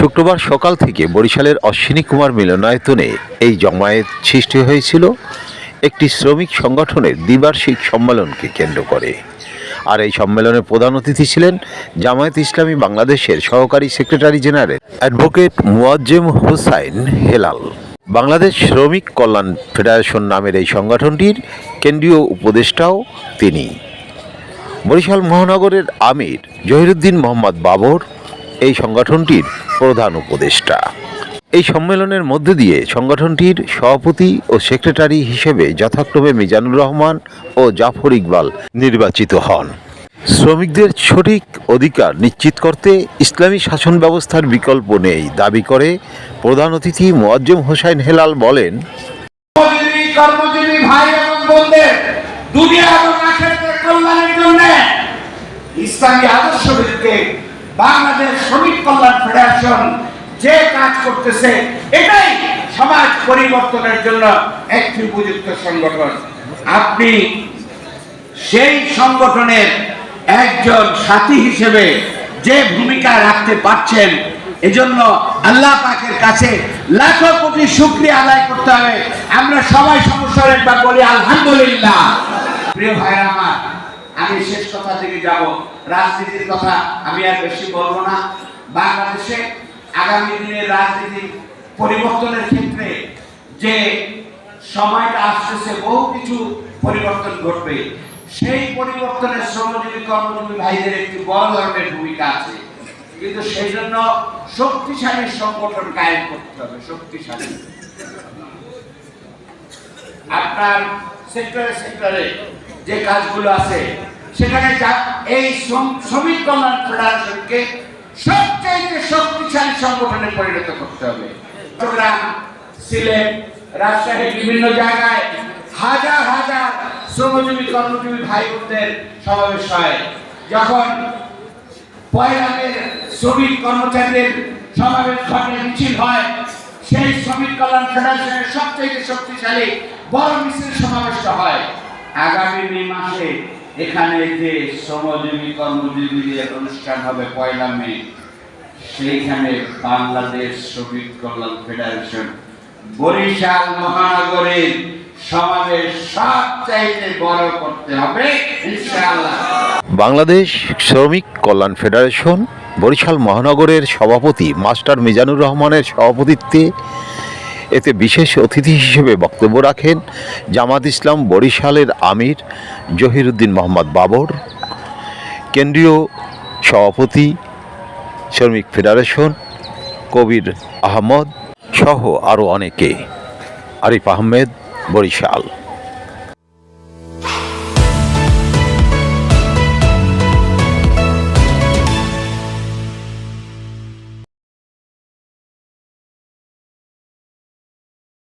শুক্রবার সকাল থেকে বরিশালের অশ্বিনী কুমার মিলনায়তনে এই জমায়েত সৃষ্টি হয়েছিল। একটি শ্রমিক সংগঠনের দ্বিবার্ষিক সম্মেলনকে কেন্দ্র করে। আর এই সম্মেলনের প্রধান অতিথি ছিলেন জামায়াত ইসলামী বাংলাদেশের সহকারী secretary general advocate Muazzem Hossain Helal. Bangladesh Sramik Kalyan federation নামের এই সংগঠনটির কেন্দ্রীয় উপদেষ্টাও তিনি। বরিশাল মহানগরের আমির জহিরুদ্দিন মোহাম্মদ বাবর এই সংগঠনটির প্রধান উপদেষ্টা। এই সম্মেলনের মধ্য দিয়ে সংগঠনটির সভাপতি ও সেক্রেটারি হিসেবে যথাক্রমে মিজানুর রহমান ও জাফর ইকবাল নির্বাচিত হন। শ্রমিকদের সঠিক অধিকার নিশ্চিত করতে ইসলামী শাসন ব্যবস্থার বিকল্প নেই। দাবি করে প্রধান অতিথি মোয়াজ্জেম হোসাইন হেলাল বলেন দুনিয়া এবং আখেরাতের কল্যাণের জন্য ইসলামী আদর্শ বাংলাদেশ শ্রমিক কল্যাণ ফেডারেশন যে কাজ করতেছে, এটাই সমাজ পরিবর্তনের জন্য একটি উপযুক্ত সংগঠন। আপনি সেই সংগঠনের একজন সাথী হিসেবে যে ভূমিকা রাখতে পারছেন, এজন্য আল্লাহ পাকের কাছে লাখো কোটি শুক্রিয়া আদায় করতে হবে। আমরা সবাই সমস্যার একবার বলি, আলহামদুলিল্লাহ। প্রিয় ভাইরা আমার আমি শেষ কথা থেকে যাব। রাজনীতির কথা আমি আর বেশি বলব না। বাংলাদেশে আগামী দিনের রাজনীতি পরিবর্তনের ক্ষেত্রে যে সময়টা আসতেছে, বহু কিছু পরিবর্তন ঘটবে। সেই পরিবর্তনের শ্রমজীবী, কর্মজীবী ভাইদের একটি বড় ধরনের ভূমিকা আছে। কিন্তু সেই জন্য শক্তিশালী সংগঠন কায়েম করতে হবে, শক্তিশালী। আপনার সেক্টরে সেক্টরে যে কাজগুলো আছে, সেখানে যা- এই শ্রম- শ্রমিক কল্যাণ ফেডারেশনকে সবচাইতে শক্তিশালী সংগঠনে পরিণত করতে হবে। চট্টগ্রাম সিলেট রাজশাহীর বিভিন্ন জায়গায় হাজার হাজার শ্রমজীবী, কর্মজীবী ভাই বোনদের সমাবেশ হয়। যখন পয়লামের শ্রমিক কর্মচারীদের সমাবেশ ঘটে, মিছিল হয় সেই শ্রমিক কল্যাণ ফেডারেশনের সবচেয়ে শক্তিশালী বড় মিছিল সমাবেশটা হয়, আগামী মে মাসে এখানে যে শ্রমজীবী, কর্মজীবীদের অনুষ্ঠান হবে পয়লা মে, সেইখানে বাংলাদেশ শ্রমিক কল্যাণ ফেডারেশন বরিশাল মহানগরের বাংলাদেশ শ্রমিক কল্যাণ ফেডারেশন বরিশাল মহানগরের সভাপতি মাস্টার মিজানুর রহমানের সভাপতিত্বে এতে বিশেষ অতিথি হিসেবে বক্তব্য রাখেন জামাত ইসলাম বরিশালের আমির জহিরুদ্দিন মোহাম্মদ বাবর, কেন্দ্রীয় সভাপতি শ্রমিক ফেডারেশন কবির আহমদ সহ আরও অনেকে। আরিফ আহমেদ বরিশাল।